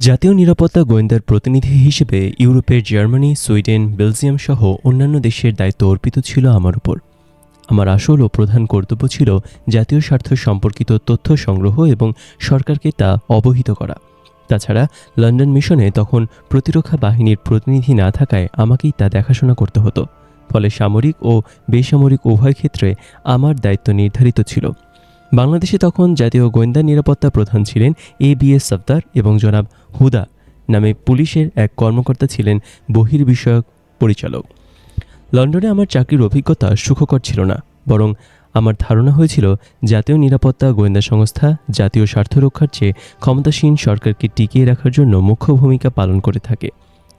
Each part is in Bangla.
জাতীয় নিরাপত্তা গোয়েন্দার প্রতিনিধি হিসেবে ইউরোপের জার্মানি, সুইডেন, বেলজিয়াম সহ অন্যান্য দেশের দায়িত্ব অর্পিত ছিল আমার উপর। আমার আসল ও প্রধান কর্তব্য ছিল জাতীয় স্বার্থ সম্পর্কিত তথ্য সংগ্রহ এবং সরকারকে তা অবহিত করা। তাছাড়া লন্ডন মিশনে তখন প্রতিরক্ষা বাহিনীর প্রতিনিধি না থাকায় আমাকেই তা দেখাশোনা করতে হতো। ফলে সামরিক ও বেসামরিক উভয় ক্ষেত্রে আমার দায়িত্ব নির্ধারিত ছিল। বাংলাদেশে তখন জাতীয় গোয়েন্দা নিরাপত্তা প্রধান ছিলেন এ বি এস সফদার এবং জনাব হুদা নামে পুলিশের এক কর্মকর্তা ছিলেন বহির্বিষয়ক পরিচালক। লন্ডনে আমার চাকরির অভিজ্ঞতা সুখকর ছিল না, বরং আমার ধারণা হয়েছিল জাতীয় নিরাপত্তা গোয়েন্দা সংস্থা জাতীয় স্বার্থ রক্ষার চেয়ে ক্ষমতাসীন সরকারকে টিকিয়ে রাখার জন্য মুখ্য ভূমিকা পালন করে থাকে।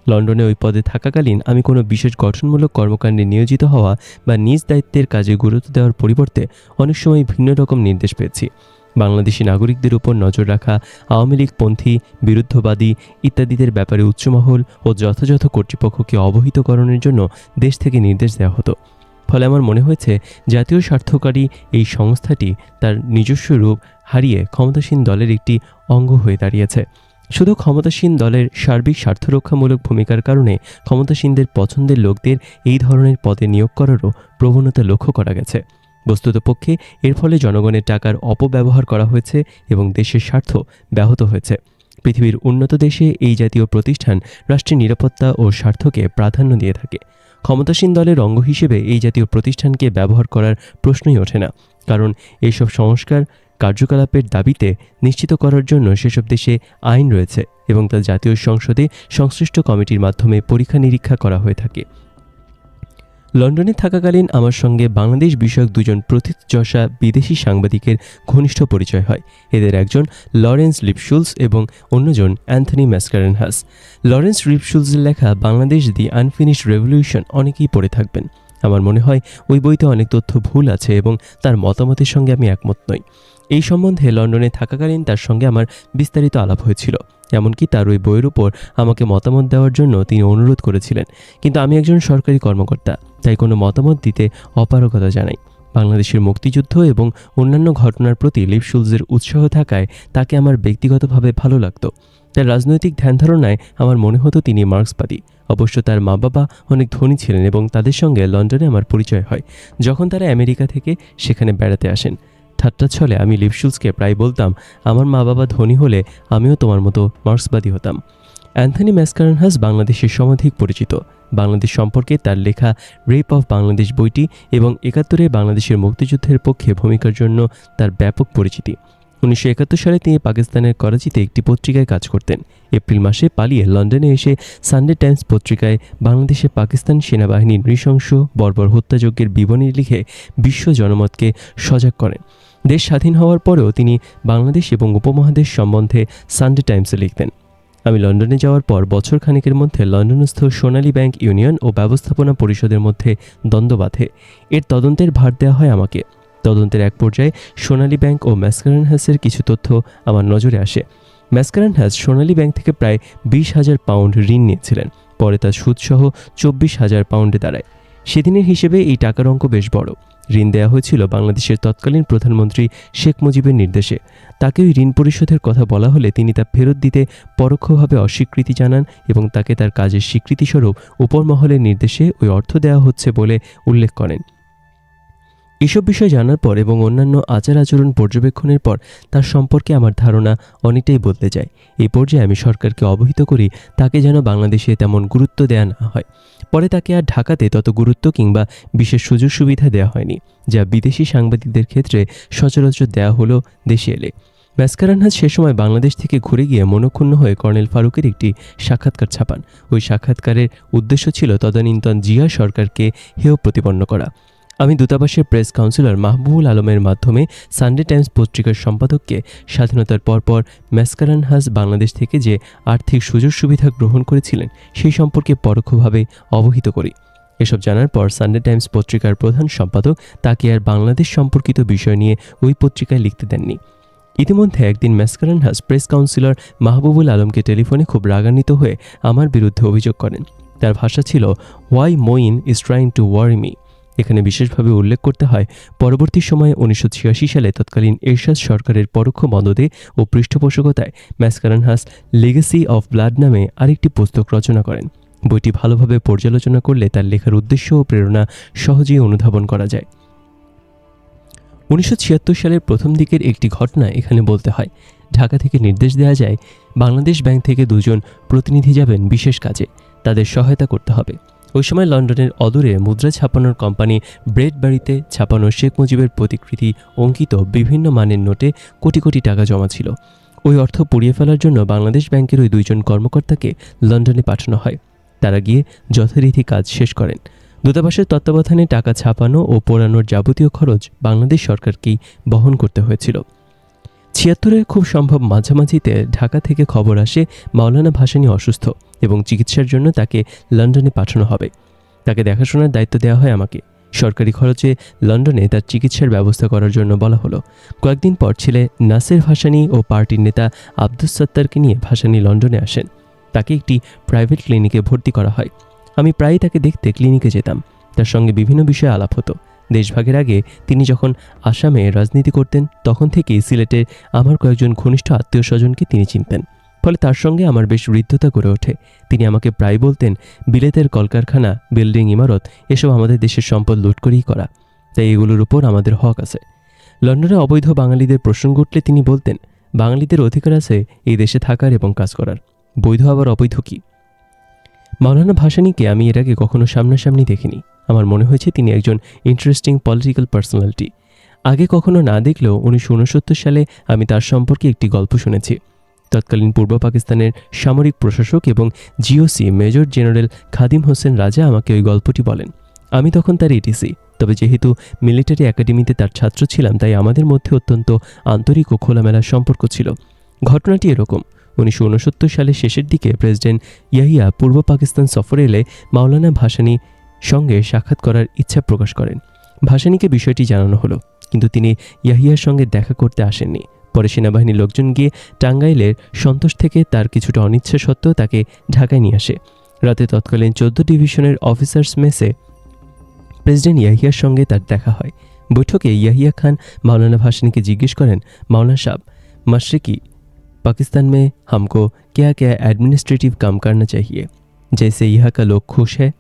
লন্ডনে ওই পদে থাকাকালীন আমি কোনো বিশেষ গঠনমূলক কর্মকাণ্ডে নিয়োজিত হওয়া বা নিজ দায়িত্বের কাজে গুরুত্ব দেওয়ার পরিবর্তে অনেক সময় ভিন্ন রকম নির্দেশ পেয়েছি। বাংলাদেশি নাগরিকদের উপর নজর রাখা, আওয়ামী লীগপন্থী বিরুদ্ধবাদী ইত্যাদিদের ব্যাপারে উচ্চমহল ও যথাযথ কর্তৃপক্ষকে অবহিতকরণের জন্য দেশ থেকে নির্দেশ দেওয়া হতো। ফলে আমার মনে হয়েছে, জাতীয় স্বার্থকারী এই সংস্থাটি তার নিজস্ব রূপ হারিয়ে ক্ষমতাসীন দলের একটি অঙ্গ হয়ে দাঁড়িয়েছে। শুধু ক্ষমতাসীন দলের সার্বিক স্বার্থরক্ষামূলক ভূমিকার কারণে ক্ষমতাসীনদের পছন্দের লোকদের এই ধরনের পদে নিয়োগ করারও প্রবণতা লক্ষ্য করা গেছে। বস্তুতপক্ষে এর ফলে জনগণের টাকার অপব্যবহার করা হয়েছে এবং দেশের স্বার্থ ব্যাহত হয়েছে। পৃথিবীর উন্নত দেশে এই জাতীয় প্রতিষ্ঠান রাষ্ট্রের নিরাপত্তা ও স্বার্থকে প্রাধান্য দিয়ে থাকে। ক্ষমতাসীন দলের অঙ্গ হিসেবে এই জাতীয় প্রতিষ্ঠানকে ব্যবহার করার প্রশ্নই ওঠে না, কারণ এইসব সংস্কার কার্যকলাপের দাবিতে নিশ্চিত করার জন্য সেসব দেশে আইন রয়েছে এবং তা জাতীয় সংসদে সংশ্লিষ্ট কমিটির মাধ্যমে পরীক্ষা নিরীক্ষা করা হয়ে থাকে। লন্ডনে থাকাকালীন আমার সঙ্গে বাংলাদেশ বিষয়ক দুজন প্রথিতযশা বিদেশি সাংবাদিকের ঘনিষ্ঠ পরিচয় হয়। এদের একজন লরেন্স লিপশুলস এবং অন্যজন অ্যান্থনি ম্যাসকারেনহাস। লরেন্স লিপশুলসের লেখা বাংলাদেশ দি আনফিনিশড রেভলিউশন অনেকেই পড়ে থাকবেন। আমার মনে হয় ওই বইতে অনেক তথ্য ভুল আছে এবং তার মতামতের সঙ্গে আমি একমত নই। এই সম্বন্ধে লন্ডনে থাকাকালীন তার সঙ্গে আমার বিস্তারিত আলাপ হয়েছিল, এমনকি তার ওই বইয়ের উপর আমাকে মতামত দেওয়ার জন্য তিনি অনুরোধ করেছিলেন। কিন্তু আমি একজন সরকারি কর্মকর্তা, তাই কোনো মতামত দিতে অপারগতা জানাই। বাংলাদেশের মুক্তিযুদ্ধ এবং অন্যান্য ঘটনার প্রতি লিপশুলসের উৎসাহ থাকায় তাকে আমার ব্যক্তিগতভাবে ভালো লাগতো। তার রাজনৈতিক ধ্যান ধারণায় আমার মনে হতো তিনি মার্ক্সবাদী। অবশ্য তার মা বাবা অনেক ধনী ছিলেন এবং তাদের সঙ্গে লন্ডনে আমার পরিচয় হয়। যখন তারা আমেরিকা থেকে সেখানে বেড়াতে আসেন ঠাট্টা ছলে আমি লিপশুলসকে প্রায় বলতাম, আমার মা বাবা ধনী হলে আমিও তোমার মতো মার্ক্সবাদী হতাম। অ্যান্থনি ম্যাসকারনহাস বাংলাদেশের সমধিক পরিচিত। বাংলাদেশ সম্পর্কে তার লেখা রেপ অফ বাংলাদেশ বইটি এবং একাত্তরে বাংলাদেশের মুক্তিযুদ্ধের পক্ষে ভূমিকার জন্য তার ব্যাপক পরিচিতি। উনিশশো একাত্তর সালে তিনি পাকিস্তানের করাচিতে একটি পত্রিকায় কাজ করতেন। এপ্রিল মাসে পালিয়ে লন্ডনে এসে সানডে টাইমস পত্রিকায় বাংলাদেশে পাকিস্তান সেনাবাহিনীর নৃশংস, বর্বর হত্যাযজ্ঞের বিবরণী লিখে বিশ্ব জনমতকে সজাগ করেন। দেশ স্বাধীন হওয়ার পরেও তিনি বাংলাদেশ এবং উপমহাদেশ সম্বন্ধে সানডে টাইমসে লিখতেন। আমি লন্ডনে যাওয়ার পর বছর খানিকের মধ্যে লন্ডনস্থ সোনালী ব্যাংক ইউনিয়ন ও ব্যবস্থাপনা পরিষদের মধ্যে দ্বন্দ্ব বাঁধে। এর তদন্তের ভার দেওয়া হয় আমাকে। তদন্তের এক পর্যায়ে সোনালী ব্যাংক ও ম্যাসকারানহাসের কিছু তথ্য আমার নজরে আসে। ম্যাসকারানহাস সোনালী ব্যাংক থেকে প্রায় বিশ হাজার পাউন্ড ঋণ নিয়েছিলেন। পরে তার সুদসহ চব্বিশ হাজার পাউন্ডে দাঁড়ায়। সেদিনের হিসেবে এই টাকার অঙ্ক বেশ বড়। ঋণ দেওয়া হয়েছিল বাংলাদেশের তৎকালীন প্রধানমন্ত্রী শেখ মুজিবের নির্দেশে। তাকে ওই ঋণ পরিশোধের কথা বলা হলে তিনি তা ফেরত দিতে পরোক্ষভাবে অস্বীকৃতি জানান এবং তাকে তার কাজের স্বীকৃতিস্বরূপ উপর মহলের নির্দেশে ওই অর্থ দেওয়া হচ্ছে বলে উল্লেখ করেন। এসব বিষয় জানার পর এবং অন্যান্য আচার আচরণ পর্যবেক্ষণের পর তার সম্পর্কে আমার ধারণা অনেকটাই বদলে যায়। এই পর্যায়ে আমি সরকারকে অবহিত করি, তাকে যেন বাংলাদেশে তেমন গুরুত্ব দেয়া না হয়। পরে তাকে আর ঢাকাতে তত গুরুত্ব কিংবা বিশেষ সুযোগ সুবিধা দেওয়া হয়নি, যা বিদেশি সাংবাদিকদের ক্ষেত্রে সচরাচর দেওয়া হলো দেশে এলে। ম্যাসকারানহাজ সে সময় বাংলাদেশ থেকে ঘুরে গিয়ে মনক্ষুণ্ণ হয়ে কর্নেল ফারুকের একটি সাক্ষাৎকার ছাপান। ওই সাক্ষাৎকারের উদ্দেশ্য ছিল তদানীন্তন জিয়া সরকারকে হেয় প্রতিপন্ন করা। আমি দূতাবাসের প্রেস কাউন্সিলর মাহবুবুল আলমের মাধ্যমে সানডে টাইমস পত্রিকার সম্পাদককে স্বাধীনতার পরপর ম্যাসকারানহাজ বাংলাদেশ থেকে যে আর্থিক সুযোগ সুবিধা গ্রহণ করেছিলেন, সেই সম্পর্কে পরোক্ষভাবে অবহিত করি। এসব জানার পর সানডে টাইমস পত্রিকার প্রধান সম্পাদক তাকে আর বাংলাদেশ সম্পর্কিত বিষয় নিয়ে ওই পত্রিকায় লিখতে দেননি। ইতিমধ্যে একদিন ম্যাসকারানহাস প্রেস কাউন্সিলর মাহবুবুল আলমকে টেলিফোনে খুব রাগান্বিত হয়ে আমার বিরুদ্ধে অভিযোগ করেন। তার ভাষা ছিল why Moin is trying to worry me এখানে বিশেষভাবে উল্লেখ করতে হয়, পরবর্তী সময়ে উনিশশো ছিয়াশি সালে তৎকালীন এরশাদ সরকারের পরোক্ষ মদদে ও পৃষ্ঠপোষকতায় ম্যাসকারানহাস লেগেসি অফ ব্লাড নামে আরেকটি পুস্তক রচনা করেন। বইটি ভালোভাবে পর্যালোচনা করলে তার লেখার উদ্দেশ্য ও প্রেরণা সহজেই অনুধাবন করা যায়। উনিশশো ছিয়াত্তর সালের প্রথম দিকের একটি ঘটনা এখানে বলতে হয়। ঢাকা থেকে নির্দেশ দেওয়া যায়, বাংলাদেশ ব্যাংক থেকে দুজন প্রতিনিধি যাবেন বিশেষ কাজে। তাদের সহায়তা করতে হবে। ওই সময় লন্ডনের অদূরে মুদ্রা ছাপানোর কোম্পানি ব্রেড বাড়িতে ছাপানো শেখ মুজিবের প্রতিকৃতি অঙ্কিত বিভিন্ন মানের নোটে কোটি কোটি টাকা জমা ছিল। ওই অর্থ পুড়িয়ে ফেলার জন্য বাংলাদেশ ব্যাংকের ওই দুইজন কর্মকর্তাকে লন্ডনে পাঠানো হয়। তারা গিয়ে যথারীতি কাজ শেষ করেন। দূতাবাসের তত্ত্বাবধানে টাকা ছাপানো ও পোড়ানোর যাবতীয় খরচ বাংলাদেশ সরকারকেই বহন করতে হয়েছিল। ছিয়াত্তরের খুব সম্ভব মাঝামাঝিতে ঢাকা থেকে খবর আসে মাওলানা ভাসানী অসুস্থ এবং চিকিৎসার জন্য তাকে লন্ডনে পাঠানো হবে। তাকে দেখাশোনার দায়িত্ব দেওয়া হয় আমাকে। সরকারি খরচে লন্ডনে তার চিকিৎসার ব্যবস্থা করার জন্য বলা হলো। কয়েকদিন পর ছেলে নাসের ভাসানী ও পার্টির নেতা আব্দুস সত্তারকে নিয়ে ভাসানী লন্ডনে আসেন। তাকে একটি প্রাইভেট ক্লিনিকে ভর্তি করা হয়। আমি প্রায়ই তাকে দেখতে ক্লিনিকে যেতাম। তার সঙ্গে বিভিন্ন বিষয়ে আলাপ হতো। দেশভাগের আগে তিনি যখন আসামে রাজনীতি করতেন, তখন থেকেই সিলেটে আমার কয়েকজন ঘনিষ্ঠ আত্মীয় স্বজনকে তিনি চিনতেন। ফলে তার সঙ্গে আমার বেশ হৃদ্যতা গড়ে ওঠে। তিনি আমাকে প্রায় বলতেন, বিলেতের কলকারখানা, বিল্ডিং, ইমারত, এসব আমাদের দেশের সম্পদ লুট করেই করা। তাই এগুলোর উপর আমাদের হক আছে। লন্ডনে অবৈধ বাঙালিদের প্রসঙ্গ উঠলে তিনি বলতেন, বাঙালিদের অধিকার আছে এই দেশে থাকার এবং কাজ করার। বৈধ আবার অবৈধ কী? মাওলানা ভাসানীকে আমি এর আগে কখনো সামনাসামনি দেখিনি। আমার মনে হয়েছে তিনি একজন ইন্টারেস্টিং পলিটিক্যাল পার্সোনালিটি আগে কখনো না দেখলেও উনিশশো উনসত্তর সালে আমি তার সম্পর্কে একটি গল্প শুনেছি। তৎকালীন পূর্ব পাকিস্তানের সামরিক প্রশাসক এবং GOC major general Khadim Hossain Raja আমাকে ওই গল্পটি বলেন। আমি তখন তার এটিসি তবে যেহেতু মিলিটারি একাডেমিতে তার ছাত্র ছিলাম, তাই আমাদের মধ্যে অত্যন্ত আন্তরিক ও খোলামেলা সম্পর্ক ছিল। ঘটনাটি এরকম। উনিশশো উনসত্তর সালের শেষের দিকে প্রেসিডেন্ট ইয়াহিয়া পূর্ব পাকিস্তান সফরে এলে মাওলানা ভাসানী সঙ্গে সাক্ষাৎ করার ইচ্ছা প্রকাশ করেন ভাসানীকে বিষয়টি জানানো হলো কিন্তু তিনি ইয়াহিয়ার সঙ্গে দেখা করতে আসেননি পরে সেনাবাহিনীর লোকজন গিয়ে টাঙ্গাইলের সন্তোষ থেকে তার কিছুটা অনিচ্ছা সত্ত্বেও তাকে ঢাকায় নিয়ে আসে রাতে তৎকালীন চোদ্দ ডিভিশনের অফিসার্স মেসে প্রেসিডেন্ট ইয়াহিয়ার সঙ্গে তার দেখা হয় বৈঠকে ইয়াহিয়া খান মাওলানা ভাসানীকে জিজ্ঞেস করেন মাওলানা সাহ मशरकी पाकिस्तान में हमको क्या क्या एडमिनिस्ट्रेटिव काम करना चाहिए जैसे यहाँ का लोग खुश है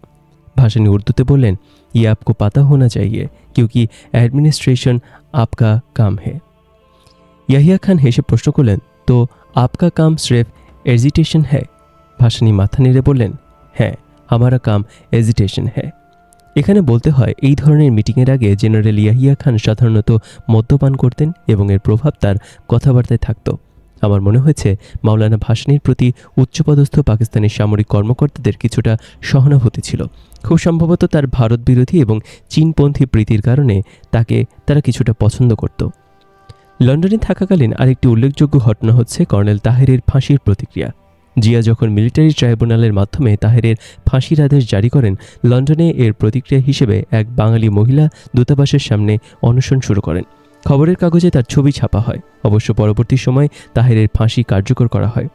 भाषणी उर्दूते बोलें ये आपको पता होना चाहिए क्योंकि एडमिनिस्ट्रेशन आपका काम है ইয়াহিয়া খান হেসে প্রশ্ন করলেন তো আপকা কাম স্রেফ এজিটেশন হ্যায় ভাসানী মাথা নেড়ে বললেন হ্যাঁ আমারা কাম এজিটেশন হ্যায় এখানে বলতে হয় এই ধরনের মিটিংয়ের আগে জেনারেল ইয়াহিয়া খান সাধারণত মদ্যপান করতেন এবং এর প্রভাব তার কথাবার্তায় থাকত আমার মনে হয়েছে মাওলানা ভাসানীর প্রতি উচ্চপদস্থ পাকিস্তানি সামরিক কর্মকর্তাদের কিছুটা সহানুভূতি ছিল। খুব সম্ভবত তার ভারত বিরোধী এবং চীনপন্থী প্রীতির কারণে তাকে তারা কিছুটা পছন্দ করত। লন্ডনে থাকাকালীন আরেকটি উল্লেখযোগ্য ঘটনা হচ্ছে কর্নেল তাহেরের ফাঁসির প্রতিক্রিয়া। জিয়া যখন মিলিটারি ট্রাইব্যুনালের মাধ্যমে তাহেরের ফাঁসির আদেশ জারি করেন, লন্ডনে এর প্রতিক্রিয়া হিসেবে এক বাঙালি মহিলা দূতাবাসের সামনে অনশন শুরু করেন। খবরের কাগজে তার ছবি ছাপা হয়। অবশ্য পরবর্তী সময় তাহেরের ফাঁসি কার্যকর করা হয়।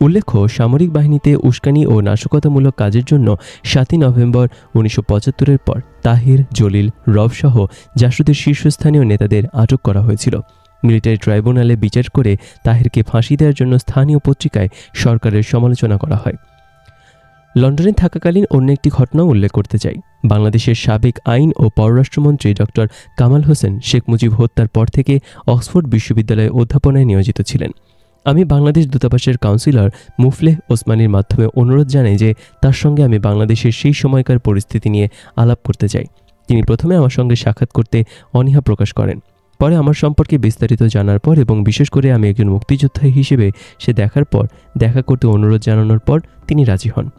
উল্লেখ্য, সামরিক বাহিনীতে উস্কানি ও নাশকতামূলক কাজের জন্য সাতই নভেম্বর উনিশশো পঁচাত্তরের পর তাহির, জলিল, রবসহ জাসুদের শীর্ষস্থানীয় নেতাদের আটক করা হয়েছিল। মিলিটারি ট্রাইব্যুনালে বিচার করে তাহিরকে ফাঁসি দেওয়ার জন্য স্থানীয় পত্রিকায় সরকারের সমালোচনা করা হয়। লন্ডনে থাকাকালীন অন্য একটি ঘটনাও উল্লেখ করতে চাই। বাংলাদেশের সাবেক আইন ও পররাষ্ট্রমন্ত্রী ডক্টর কামাল হোসেন শেখ মুজিব হত্যার পর থেকে অক্সফোর্ড বিশ্ববিদ্যালয়ে অধ্যাপনায় নিয়োজিত ছিলেন। আমি বাংলাদেশ দূতাবাসের কাউন্সিলর মুফলেহ ওসমানীর মাধ্যমে অনুরোধ জানাই যে তার সঙ্গে আমি বাংলাদেশের সেই সময়কার পরিস্থিতি নিয়ে আলাপ করতে চাই। তিনি প্রথমে আমার সঙ্গে সাক্ষাৎ করতে অনীহা প্রকাশ করেন। পরে আমার সম্পর্কে বিস্তারিত জানার পর এবং বিশেষ করে আমি একজন মুক্তিযোদ্ধা হিসেবে সে দেখার পর, দেখা করতে অনুরোধ জানানোর পর তিনি রাজি হন।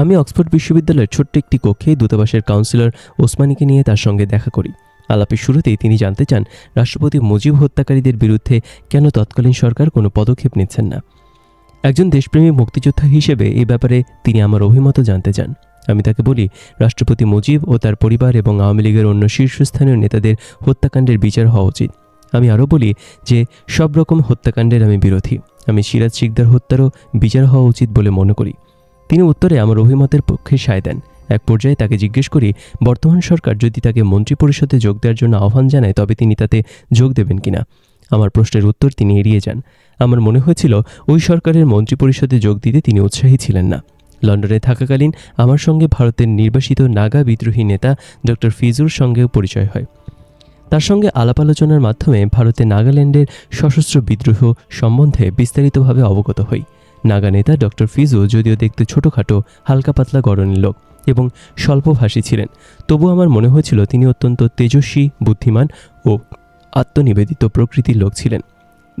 আমি অক্সফোর্ড বিশ্ববিদ্যালয়ের ছোট্ট একটি কক্ষে দূতাবাসের কাউন্সিলর ওসমানীকে নিয়ে তার সঙ্গে দেখা করি। আলাপের শুরুতেই তিনি জানতে চান, রাষ্ট্রপতি মুজিব হত্যাকারীদের বিরুদ্ধে কেন তৎকালীন সরকার কোনো পদক্ষেপ নিচ্ছেন না। একজন দেশপ্রেমী মুক্তিযোদ্ধা হিসেবে এই ব্যাপারে তিনি আমার অভিমত জানতে চান। আমি তাকে বলি, রাষ্ট্রপতি মুজিব ও তার পরিবার এবং আওয়ামী লীগের অন্য শীর্ষস্থানীয় নেতাদের হত্যাকাণ্ডের বিচার হওয়া উচিত। আমি আরও বলি যে, সব রকম হত্যাকাণ্ডের আমি বিরোধী। আমি সিরাজ শিকদার হত্যারও বিচার হওয়া উচিত বলে মনে করি। তিনি উত্তরে আমার অভিমতের পক্ষে সায় দেন। এক পর্যায়ে তাকে জিজ্ঞেস করি, বর্তমান সরকার যদি তাকে মন্ত্রিপরিষদে যোগ দেওয়ার জন্য আহ্বান জানায়, তবে তিনি তাতে যোগ দেবেন কিনা আমার প্রশ্নের উত্তর তিনি এড়িয়ে যান। আমার মনে হয়েছিল, ওই সরকারের মন্ত্রিপরিষদে যোগ দিতে তিনি উৎসাহী ছিলেন না। লন্ডনে থাকাকালীন আমার সঙ্গে ভারতের নির্বাসিত নাগা বিদ্রোহী নেতা ডক্টর ফিজুর সঙ্গেও পরিচয় হয়। তার সঙ্গে আলাপ আলোচনার মাধ্যমে ভারতে নাগাল্যান্ডের সশস্ত্র বিদ্রোহ সম্বন্ধে বিস্তারিতভাবে অবগত হই। নাগা নেতা ডক্টর ফিজু যদিও দেখতে ছোটোখাটো, হালকা পাতলা গড়নের লোক এবং স্বল্পভাষী ছিলেন। তবু আমার মনে হয়েছিল তিনি অত্যন্ত তেজস্বী, বুদ্ধিমান ও আত্মনিবেদিত প্রকৃতির লোক ছিলেন।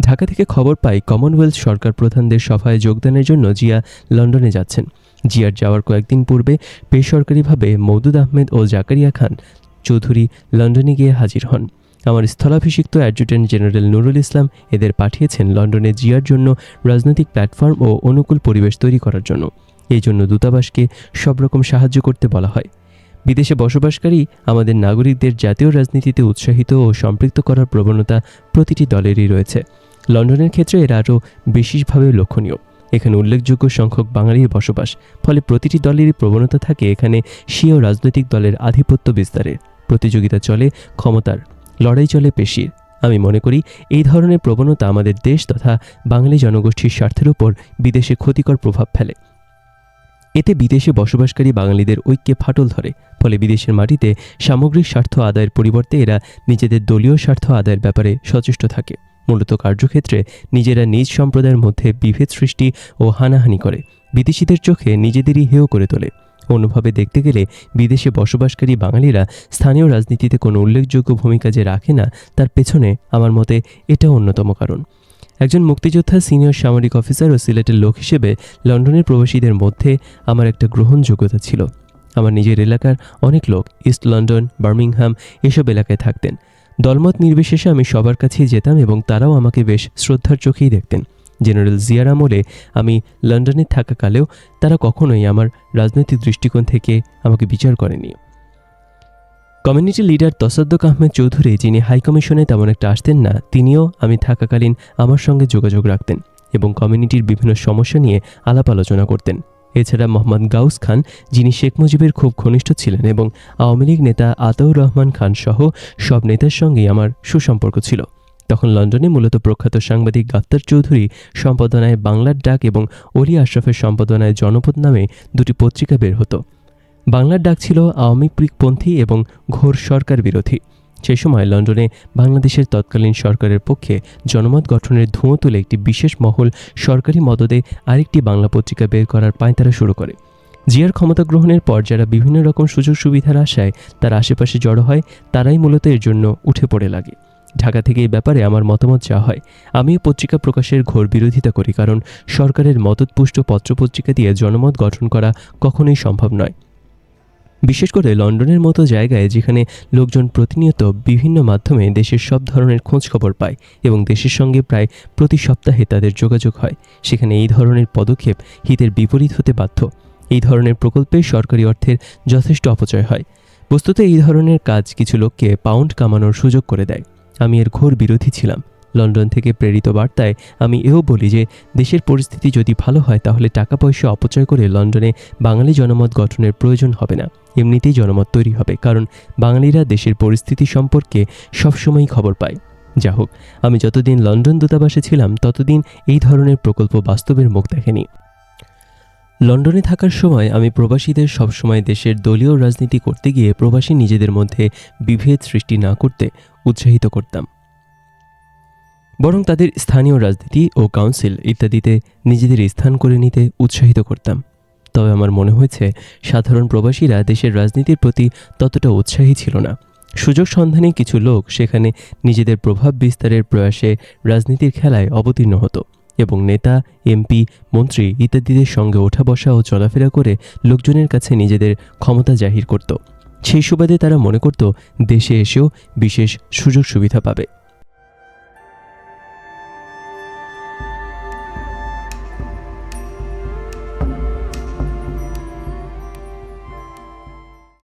ঢাকা থেকে খবর পাই কমনওয়েলথ সরকার প্রধানদের সভায় যোগদানের জন্য জিয়া লন্ডনে যাচ্ছেন। জিয়ার যাওয়ার কয়েকদিন পূর্বে বেসরকারিভাবে মৌদুদ আহমেদ ও জাকারিয়া খান চৌধুরী লন্ডনে গিয়ে হাজির হন। আমার স্থলাভিষিক্ত অ্যাডজুটেন্ট জেনারেল নুরুল ইসলাম এদের পাঠিয়েছেন লন্ডনে জিয়ার জন্য রাজনৈতিক প্ল্যাটফর্ম ও অনুকূল পরিবেশ তৈরি করার জন্য। এই জন্য দূতাবাসকে সব রকম সাহায্য করতে বলা হয়। বিদেশে বসবাসকারী আমাদের নাগরিকদের জাতীয় রাজনীতিতে উৎসাহিত ও সম্পৃক্ত করার প্রবণতা প্রতিটি দলেরই রয়েছে। লন্ডনের ক্ষেত্রে এরা আরও বিশেষভাবে লক্ষণীয়। এখানে উল্লেখযোগ্য সংখ্যক বাঙালির বসবাস, ফলে প্রতিটি দলেরই প্রবণতা থাকে এখানে স্বীয় রাজনৈতিক দলের আধিপত্য বিস্তারের। প্রতিযোগিতা চলে ক্ষমতার। লড়াই চলে পেশির। আমি মনে করি এই ধরনের প্রবণতা আমাদের দেশ তথা বাঙালি জনগোষ্ঠীর স্বার্থের উপর বিদেশে ক্ষতিকর প্রভাব ফেলে। এতে বিদেশে বসবাসকারী বাঙালিদের ঐক্যে ফাটল ধরে, ফলে বিদেশের মাটিতে সামগ্রিক স্বার্থ আদায়ের পরিবর্তে এরা নিজেদের দলীয় স্বার্থ আদায়ের ব্যাপারে সচেষ্ট থাকে। মূলত কার্যক্ষেত্রে নিজেরা নিজ সম্প্রদায়ের মধ্যে বিভেদ সৃষ্টি ও হানাহানি করে। বিদেশিদের চোখে নিজেদেরই হেয় করে তোলে। অন্যভাবে দেখতে গেলে বিদেশে বসবাসকারী বাঙালিরা স্থানীয় রাজনীতিতে কোনো উল্লেখযোগ্য ভূমিকা যে রাখে না, তার পেছনে আমার মতে এটা অন্যতম কারণ। একজন মুক্তিযোদ্ধা সিনিয়র সামরিক অফিসার ও সিলেটের লোক হিসেবে লন্ডনের প্রবাসীদের মধ্যে আমার একটা গ্রহণযোগ্যতা ছিল। আমার নিজের এলাকার অনেক লোক ইস্ট লন্ডন, বার্মিংহাম এসব এলাকায় থাকতেন। দলমত নির্বিশেষে আমি সবার কাছেই যেতাম এবং তারাও আমাকে বেশ শ্রদ্ধার চোখেই দেখতেন। জেনারেল জিয়ার আমলে আমি লন্ডনে থাকাকালেও তারা কখনোই আমার রাজনৈতিক দৃষ্টিকোণ থেকে আমাকে বিচার করেনি। কমিউনিটি লিডার তসাদ্দক আহমেদ চৌধুরী, যিনি হাইকমিশনে তেমন একটা আসতেন না, তিনিও আমি থাকাকালীন আমার সঙ্গে যোগাযোগ রাখতেন এবং কমিউনিটির বিভিন্ন সমস্যা নিয়ে আলাপ আলোচনা করতেন। এছাড়া মোহাম্মদ গাউস খান, যিনি শেখ মুজিবের খুব ঘনিষ্ঠ ছিলেন এবং আওয়ামী লীগ নেতা আতাউর রহমান খান সহ সব নেতার সঙ্গেই আমার সুসম্পর্ক ছিল। তখন লন্ডনে মূলত প্রখ্যাত সাংবাদিক গাফতার চৌধুরী সম্পাদনায় বাংলার ডাক এবং অলি আশরাফের সম্পাদনায় জনপদ নামে দুটি পত্রিকা বের হতো। বাংলার ডাক ছিল আওয়ামী পন্থী এবং ঘোর সরকার বিরোধী। সেই সময় লন্ডনে বাংলাদেশের তৎকালীন সরকারের পক্ষে জনমত গঠনের ধুঁয়ো তুলে একটি বিশেষ মহল সরকারি মদদে আরেকটি বাংলা পত্রিকা বের করার পাঁয়তারা শুরু করে। জিয়ার ক্ষমতা গ্রহণের পর যারা বিভিন্ন রকম সুযোগ সুবিধার আশায় তার আশেপাশে জড়ো হয়, তারাই মূলত এর জন্য উঠে পড়ে লাগে। ঢাকা থেকে এই ব্যাপারে আমার মতামত চাওয়া হয়, আমিও পত্রিকা প্রকাশের ঘোর বিরোধিতা করি, কারণ সরকারের মদতপুষ্ট পত্রপত্রিকা দিয়ে জনমত গঠন করা কখনোই সম্ভব নয়। বিশেষ করে লন্ডনের মতো জায়গায় যেখানে লোকজন প্রতিনিয়ত বিভিন্ন মাধ্যমে দেশের সব ধরনের খোঁজ খবর পায় এবং দেশের সঙ্গে প্রায় প্রতি সপ্তাহে তাদের যোগাযোগ হয়, সেখানে এই ধরনের পদক্ষেপ হিতের বিপরীত হতে বাধ্য। এই ধরনের প্রকল্পে সরকারি অর্থের যথেষ্ট অপচয় হয়। বস্তুত এই ধরনের কাজ কিছু লোককে পাউন্ড কামানোর সুযোগ করে দেয়। আমি এর ঘোর বিরোধী ছিলাম। লন্ডন থেকে প্রেরিত বার্তায় আমি এও বলি যে, দেশের পরিস্থিতি যদি ভালো হয়, তাহলে টাকা পয়সা অপচয় করে লন্ডনে বাঙালি জনমত গঠনের প্রয়োজন হবে না। এমনিতেই জনমত তৈরি হবে, কারণ বাঙালিরা দেশের পরিস্থিতি সম্পর্কে সবসময়ই খবর পায়। যা হোক, আমি যতদিন লন্ডন দূতাবাসে ছিলাম, ততদিন এই ধরনের প্রকল্প বাস্তবের মুখ দেখেনি। লন্ডনে থাকার সময় আমি প্রবাসীদের সবসময় দেশের দলীয় রাজনীতি করতে গিয়ে প্রবাসী নিজেদের মধ্যে বিভেদ সৃষ্টি না করতে উৎসাহিত করতাম। বরং তাদের স্থানীয় রাজনীতি ও কাউন্সিল ইত্যাদিতে নিজেদের স্থান করে নিতে উৎসাহিত করতাম। তবে আমার মনে হয়েছে, সাধারণ প্রবাসীরা দেশের রাজনীতির প্রতি ততটা উৎসাহী ছিল না। সুযোগ সন্ধানে কিছু লোক সেখানে নিজেদের প্রভাব বিস্তারের প্রয়াসে রাজনীতির খেলায় অবতীর্ণ হতো এবং নেতা, এমপি, মন্ত্রী ইত্যাদিদের সঙ্গে ওঠা বসা ও চলাফেরা করে লোকজনের কাছে নিজেদের ক্ষমতা জাহির করত। সেই সুবাদে তারা মনে করত দেশে এসেও বিশেষ সুযোগ সুবিধা পাবে।